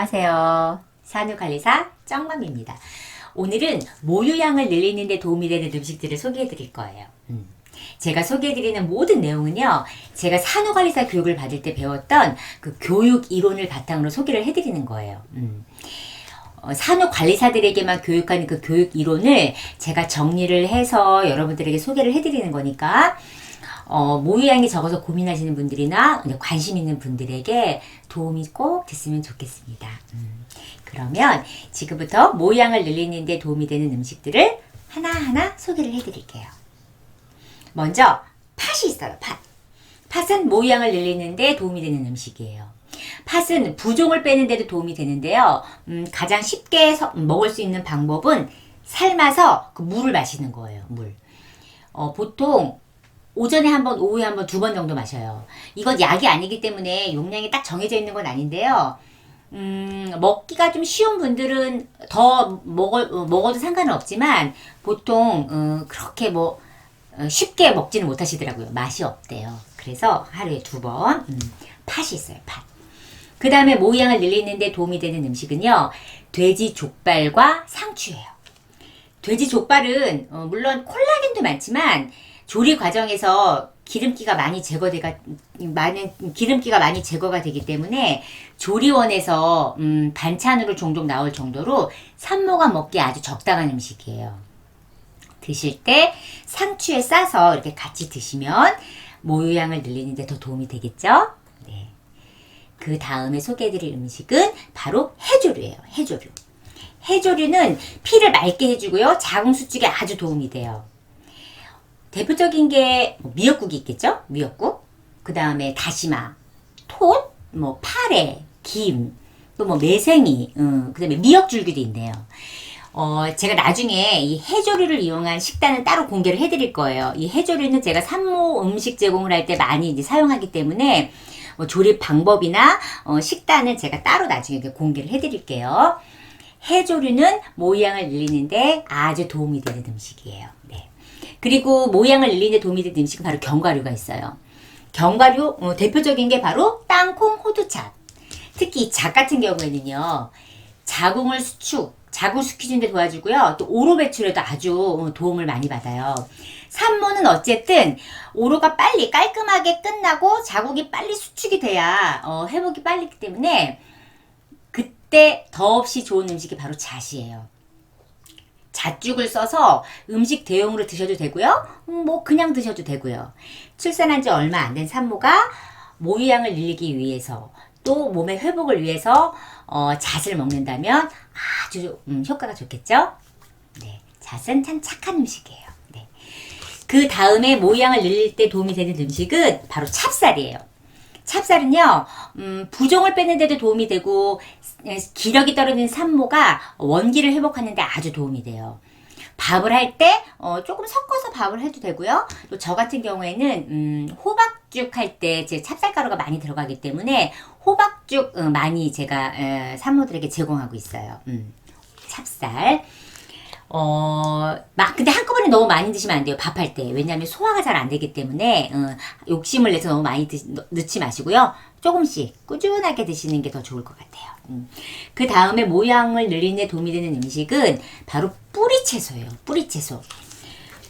안녕하세요. 산후관리사 쩡맘입니다. 오늘은 모유양을 늘리는 데 도움이 되는 음식들을 소개해 드릴 거예요. 음. 제가 소개해 드리는 모든 내용은요, 제가 산후관리사 교육을 받을 때 배웠던 그 교육 이론을 바탕으로 소개를 해 드리는 거예요. 음. 어, 산후관리사들에게만 교육하는 그 교육 이론을 제가 정리를 해서 여러분들에게 소개를 해드리는 거니까 어, 모유양이 적어서 고민하시는 분들이나 관심 있는 분들에게 도움이 꼭 됐으면 좋겠습니다. 음, 그러면 지금부터 모유양을 늘리는 데 도움이 되는 음식들을 하나하나 소개를 해드릴게요. 먼저 팥이 있어요. 팥. 팥은 모유양을 늘리는 데 도움이 되는 음식이에요. 팥은 부종을 빼는 데도 도움이 되는데요. 음, 가장 쉽게 서- 먹을 수 있는 방법은 삶아서 그 물을 마시는 거예요. 물. 어, 보통 오전에 한 번, 오후에 한 번, 두 번 정도 마셔요. 이건 약이 아니기 때문에 용량이 딱 정해져 있는 건 아닌데요. 음, 먹기가 좀 쉬운 분들은 더 먹어, 어, 먹어도 상관은 없지만 보통 어, 그렇게 뭐 어, 쉽게 먹지는 못하시더라고요. 맛이 없대요. 그래서 하루에 두 번, 음, 팥이 있어요, 팥. 그 다음에 모양을 늘리는데 도움이 되는 음식은요, 돼지 족발과 상추예요. 돼지 족발은 어, 물론 콜라겐도 많지만 조리 과정에서 기름기가 많이 제거되가 많은 기름기가 많이 제거가 되기 때문에 조리원에서 음, 반찬으로 종종 나올 정도로 산모가 먹기 아주 적당한 음식이에요. 드실 때 상추에 싸서 이렇게 같이 드시면 모유양을 늘리는데 더 도움이 되겠죠? 네. 그 다음에 소개해드릴 음식은 바로 해조류예요. 해조류. 해조류는 피를 맑게 해주고요. 자궁 수축에 아주 도움이 돼요. 대표적인 게뭐 미역국이 있겠죠? 미역국. 그 다음에 다시마, 톳, 뭐 파래, 김, 또 뭐 매생이, 음, 그 다음에 미역줄기도 있네요. 어, 제가 나중에 이 해조류를 이용한 식단은 따로 공개를 해드릴 거예요. 이 해조류는 제가 산모 음식 제공을 할 때 많이 이제 사용하기 때문에 뭐 조립 방법이나 어, 식단은 제가 따로 나중에 공개를 해드릴게요. 해조류는 모양을 늘리는데 아주 도움이 되는 음식이에요. 네. 그리고 모양을 늘리는 데 도움이 되는 음식은 바로 견과류가 있어요. 견과류 어, 대표적인 게 바로 땅콩, 호두차. 특히 이잣 같은 경우에는요. 자궁을 수축, 자궁 수축하는 데 도와주고요. 또 오로 배출에도 아주 어, 도움을 많이 받아요. 산모는 어쨌든 오로가 빨리 깔끔하게 끝나고 자궁이 빨리 수축이 돼야 어, 회복이 빨리 기 때문에 그때 더없이 좋은 음식이 바로 잣이에요. 잣죽을 써서 음식 대용으로 드셔도 되고요. 음, 뭐 그냥 드셔도 되고요. 출산한 지 얼마 안 된 산모가 모유양을 늘리기 위해서 또 몸의 회복을 위해서 어, 잣을 먹는다면 아주 음, 효과가 좋겠죠. 네, 잣은 참 착한 음식이에요. 네. 그 다음에 모양을 늘릴 때 도움이 되는 음식은 바로 찹쌀이에요. 찹쌀은요, 음, 부종을 빼는 데도 도움이 되고, 에, 기력이 떨어진 산모가 원기를 회복하는데 아주 도움이 돼요. 밥을 할 때, 어, 조금 섞어서 밥을 해도 되고요. 또 저 같은 경우에는, 음, 호박죽 할 때 제 찹쌀가루가 많이 들어가기 때문에 호박죽 어, 많이 제가 에, 산모들에게 제공하고 있어요. 음, 찹쌀. 어, 막, 근데 한꺼번에 너무 많이 드시면 안 돼요. 밥할 때. 왜냐하면 소화가 잘 안 되기 때문에, 어, 욕심을 내서 너무 많이 드, 넣지 마시고요. 조금씩 꾸준하게 드시는 게 더 좋을 것 같아요. 음. 그 다음에 모양을 늘리는 데 도움이 되는 음식은 바로 뿌리채소예요. 뿌리채소.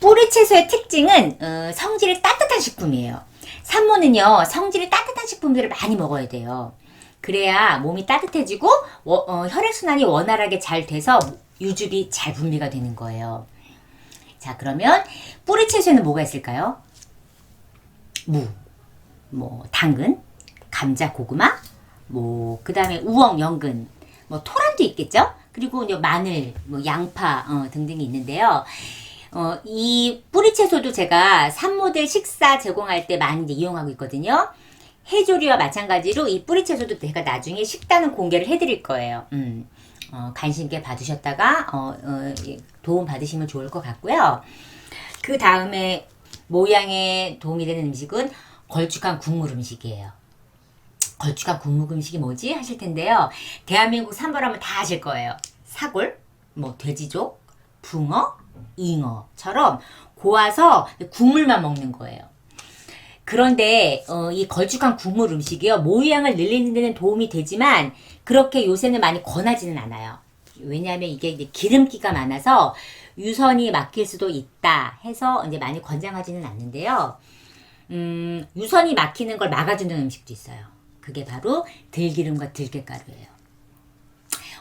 뿌리채소의 특징은, 어, 성질이 따뜻한 식품이에요. 산모는요, 성질이 따뜻한 식품들을 많이 먹어야 돼요. 그래야 몸이 따뜻해지고 워- 어, 혈액순환이 원활하게 잘 돼서 유즙이 잘 분비가 되는 거예요. 자, 그러면 뿌리 채소에는 뭐가 있을까요? 무, 뭐 당근, 감자, 고구마, 뭐 그다음에 우엉, 연근, 뭐 토란도 있겠죠? 그리고 이제 마늘, 뭐 양파 어, 등등이 있는데요. 어, 이 뿌리 채소도 제가 산모들 식사 제공할 때 많이 이용하고 있거든요. 해조류와 마찬가지로 이 뿌리 채소도 제가 나중에 식단은 공개를 해드릴 거예요. 음, 어, 관심 있게 봐주셨다가 어, 어, 예, 도움 받으시면 좋을 것 같고요. 그 다음에 모양에 도움이 되는 음식은 걸쭉한 국물 음식이에요. 걸쭉한 국물 음식이 뭐지 하실 텐데요. 대한민국 산벌하면 다 아실 거예요. 사골, 뭐 돼지족, 붕어, 잉어처럼 고아서 국물만 먹는 거예요. 그런데 어, 이 걸쭉한 국물 음식이요 모유양을 늘리는 데는 도움이 되지만 그렇게 요새는 많이 권하지는 않아요. 왜냐하면 이게 이제 기름기가 많아서 유선이 막힐 수도 있다 해서 이제 많이 권장하지는 않는데요. 음, 유선이 막히는 걸 막아주는 음식도 있어요. 그게 바로 들기름과 들깨가루예요.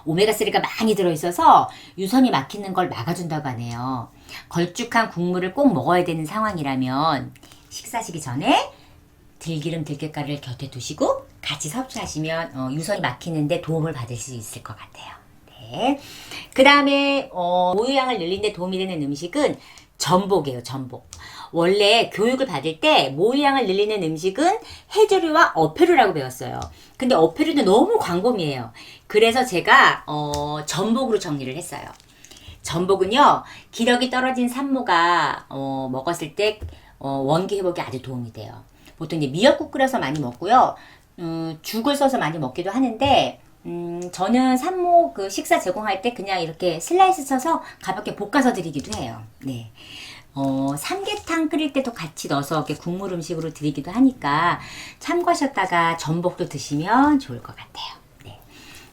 오메가3가 많이 들어있어서 유선이 막히는 걸 막아준다고 하네요. 걸쭉한 국물을 꼭 먹어야 되는 상황이라면 식사하시기 전에 들기름 들깨가루를 곁에 두시고 같이 섭취하시면 어, 유선이 막히는데 도움을 받을 수 있을 것 같아요. 네. 그 다음에 어, 모유양을 늘리는데 도움이 되는 음식은 전복이에요. 전복. 원래 교육을 받을 때 모유양을 늘리는 음식은 해조류와 어패류라고 배웠어요. 근데 어패류는 너무 광범위해요. 그래서 제가 어, 전복으로 정리를 했어요. 전복은요 기력이 떨어진 산모가 어, 먹었을 때 어, 원기 회복에 아주 도움이 돼요. 보통 이제 미역국 끓여서 많이 먹고요. 음, 죽을 써서 많이 먹기도 하는데 음, 저는 산모 그 식사 제공할 때 그냥 이렇게 슬라이스 쳐서 가볍게 볶아서 드리기도 해요. 네. 어, 삼계탕 끓일 때도 같이 넣어서 이렇게 국물 음식으로 드리기도 하니까 참고하셨다가 전복도 드시면 좋을 것 같아요. 네.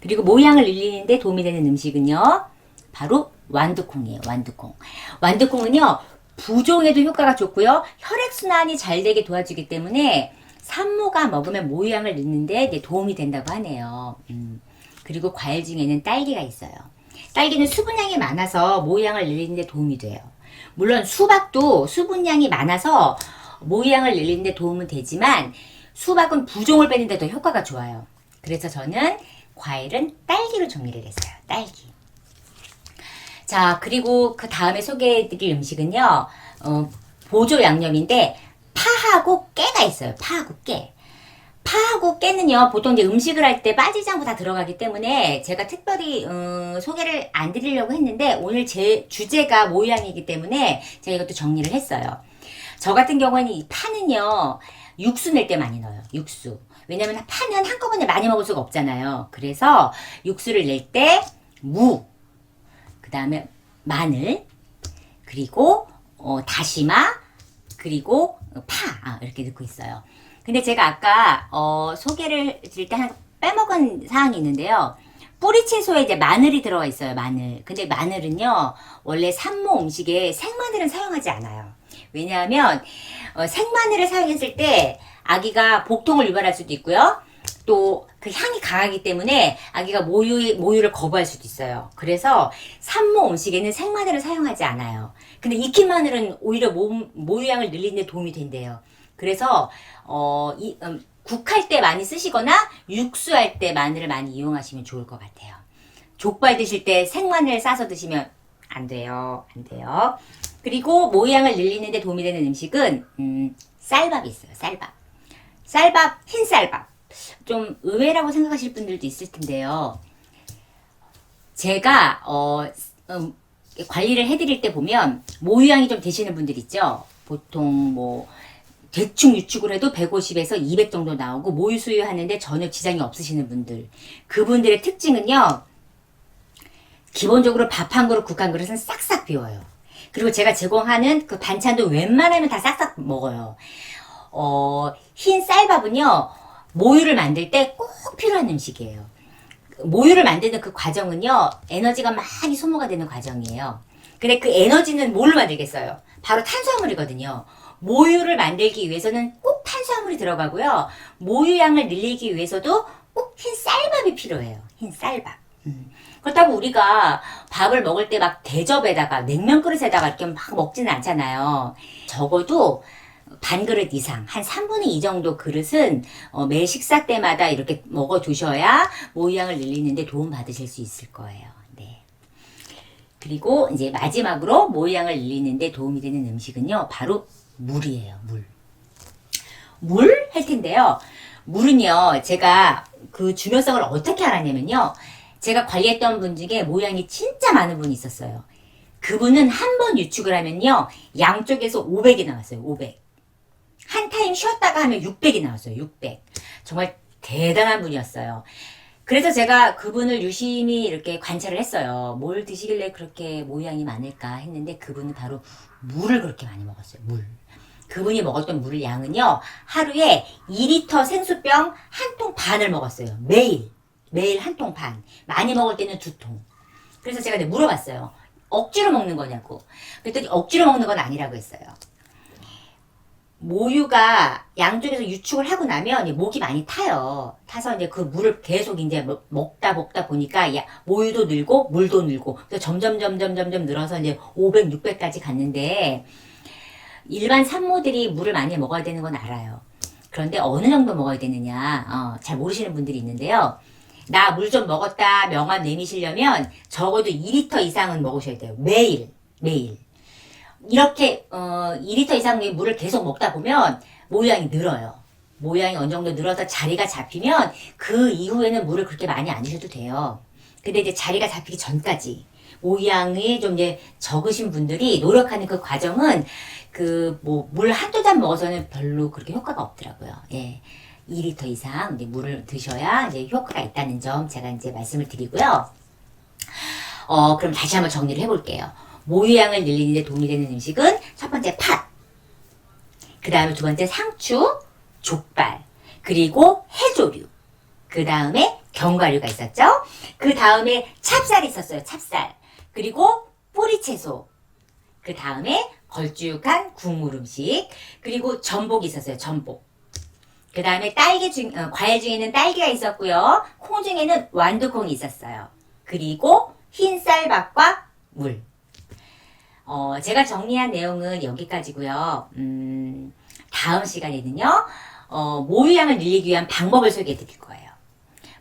그리고 모양을 늘리는데 도움이 되는 음식은요. 바로 완두콩이에요. 완두콩. 완두콩은요. 부종에도 효과가 좋고요. 혈액순환이 잘 되게 도와주기 때문에 산모가 먹으면 모유양을 넣는데 이제 도움이 된다고 하네요. 음. 그리고 과일 중에는 딸기가 있어요. 딸기는 수분량이 많아서 모유양을 늘리는데 도움이 돼요. 물론 수박도 수분량이 많아서 모유양을 늘리는데 도움은 되지만 수박은 부종을 빼는데 더 효과가 좋아요. 그래서 저는 과일은 딸기로 정리를 했어요. 딸기. 자, 그리고 그 다음에 소개해드릴 음식은요, 어, 보조 양념인데, 파하고 깨가 있어요. 파하고 깨. 파하고 깨는요, 보통 이제 음식을 할 때 빠지지 않고 다 들어가기 때문에 제가 특별히, 음, 소개를 안 드리려고 했는데, 오늘 제 주제가 모양이기 때문에 제가 이것도 정리를 했어요. 저 같은 경우에는 이 파는요, 육수 낼 때 많이 넣어요. 육수. 왜냐면 파는 한꺼번에 많이 먹을 수가 없잖아요. 그래서 육수를 낼 때, 무, 그 다음에 마늘, 그리고 어, 다시마, 그리고 파 아, 이렇게 넣고 있어요. 근데 제가 아까 어, 소개를 드릴 때 한 빼먹은 사항이 있는데요. 뿌리 채소에 이제 마늘이 들어가 있어요. 마늘. 근데 마늘은요 원래 산모 음식에 생마늘은 사용하지 않아요. 왜냐하면 어, 생마늘을 사용했을 때 아기가 복통을 유발할 수도 있고요. 또 그 향이 강하기 때문에 아기가 모유, 모유를 거부할 수도 있어요. 그래서 산모 음식에는 생마늘을 사용하지 않아요. 근데 익힌 마늘은 오히려 몸, 모유양을 늘리는 데 도움이 된대요. 그래서, 어, 이, 음, 국할 때 많이 쓰시거나 육수할 때 마늘을 많이 이용하시면 좋을 것 같아요. 족발 드실 때 생마늘 싸서 드시면 안 돼요. 안 돼요. 그리고 모양을 늘리는 데 도움이 되는 음식은, 음, 쌀밥이 있어요. 쌀밥. 쌀밥, 흰 쌀밥. 좀 의외라고 생각하실 분들도 있을 텐데요. 제가 어, 음, 관리를 해드릴 때 보면 모유양이 좀 되시는 분들 있죠. 보통 뭐 대충 유축을 해도 150에서 200 정도 나오고 모유 수유하는데 전혀 지장이 없으시는 분들. 그분들의 특징은요. 기본적으로 밥 한 그릇, 국 한 그릇은 싹싹 비워요. 그리고 제가 제공하는 그 반찬도 웬만하면 다 싹싹 먹어요. 어, 흰 쌀밥은요. 모유를 만들 때 꼭 필요한 음식이에요. 모유를 만드는 그 과정은요, 에너지가 많이 소모가 되는 과정이에요. 근데 그 에너지는 뭘로 만들겠어요? 바로 탄수화물이거든요. 모유를 만들기 위해서는 꼭 탄수화물이 들어가고요. 모유양을 늘리기 위해서도 꼭 흰 쌀밥이 필요해요. 흰 쌀밥. 음. 그렇다고 우리가 밥을 먹을 때 막 대접에다가 냉면 그릇에다가 이렇게 막 먹지는 않잖아요. 적어도 반 그릇 이상, 한 3분의 2 정도 그릇은 어, 매 식사 때마다 이렇게 먹어 두셔야 모양을 늘리는데 도움 받으실 수 있을 거예요. 네. 그리고 이제 마지막으로 모양을 늘리는데 도움이 되는 음식은요, 바로 물이에요, 물. 물 할 텐데요. 물은요, 제가 그 중요성을 어떻게 알았냐면요. 제가 관리했던 분 중에 모양이 진짜 많은 분이 있었어요. 그분은 한 번 유축을 하면요, 양쪽에서 500이 나왔어요, 500. 한 타임 쉬었다가 하면 600이 나왔어요. 600. 정말 대단한 분이었어요. 그래서 제가 그분을 유심히 이렇게 관찰을 했어요. 뭘 드시길래 그렇게 모양이 많을까 했는데 그분은 바로 물을 그렇게 많이 먹었어요. 물. 그분이 먹었던 물 양은요, 하루에 2리터 생수병 한 통 반을 먹었어요. 매일. 매일 한 통 반. 많이 먹을 때는 두 통. 그래서 제가 물어봤어요. 억지로 먹는 거냐고. 그랬더니 억지로 먹는 건 아니라고 했어요. 모유가 양쪽에서 유축을 하고 나면 목이 많이 타요. 타서 이제 그 물을 계속 이제 먹- 먹다 먹다 보니까 야- 모유도 늘고 물도 늘고 점점 점점 점점 늘어서 이제 500, 600까지 갔는데 일반 산모들이 물을 많이 먹어야 되는 건 알아요. 그런데 어느 정도 먹어야 되느냐 어, 잘 모르시는 분들이 있는데요. 나 물 좀 먹었다 명함 내미시려면 적어도 2리터 이상은 먹으셔야 돼요. 매일 매일. 이렇게 어 2리터 이상의 물을 계속 먹다 보면 모양이 늘어요. 모양이 어느 정도 늘어서 자리가 잡히면 그 이후에는 물을 그렇게 많이 안 드셔도 돼요. 근데 이제 자리가 잡히기 전까지 모양이 좀 이제 적으신 분들이 노력하는 그 과정은 그 뭐 물 한두 잔 먹어서는 별로 그렇게 효과가 없더라고요. 예. 2리터 이상 이제 물을 드셔야 이제 효과가 있다는 점 제가 이제 말씀을 드리고요. 어, 그럼 다시 한번 정리를 해볼게요. 모유양을 늘리는 데 도움이 되는 음식은 첫 번째 팥, 그 다음에 두 번째 상추, 족발, 그리고 해조류, 그 다음에 견과류가 있었죠? 그 다음에 찹쌀이 있었어요, 찹쌀. 그리고 뿌리채소, 그 다음에 걸쭉한 국물 음식, 그리고 전복이 있었어요, 전복. 그 다음에 딸기 중, 어, 과일 중에는 딸기가 있었고요. 콩 중에는 완두콩이 있었어요. 그리고 흰쌀밥과 물. 어, 제가 정리한 내용은 여기까지고요. 음, 다음 시간에는요, 어, 모유양을 늘리기 위한 방법을 소개해 드릴 거예요.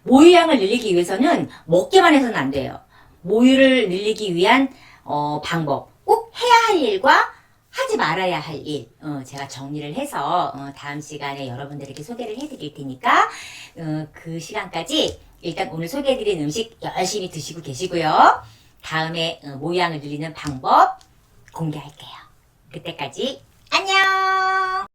모유양을 늘리기 위해서는 먹기만 해서는 안 돼요. 모유를 늘리기 위한 어, 방법, 꼭 해야 할 일과 하지 말아야 할 일, 어, 제가 정리를 해서 어, 다음 시간에 여러분들에게 소개를 해드릴 테니까 어, 그 시간까지 일단 오늘 소개해드린 음식 열심히 드시고 계시고요. 다음에 어, 모양을 늘리는 방법 공개할게요. 그때까지 안녕!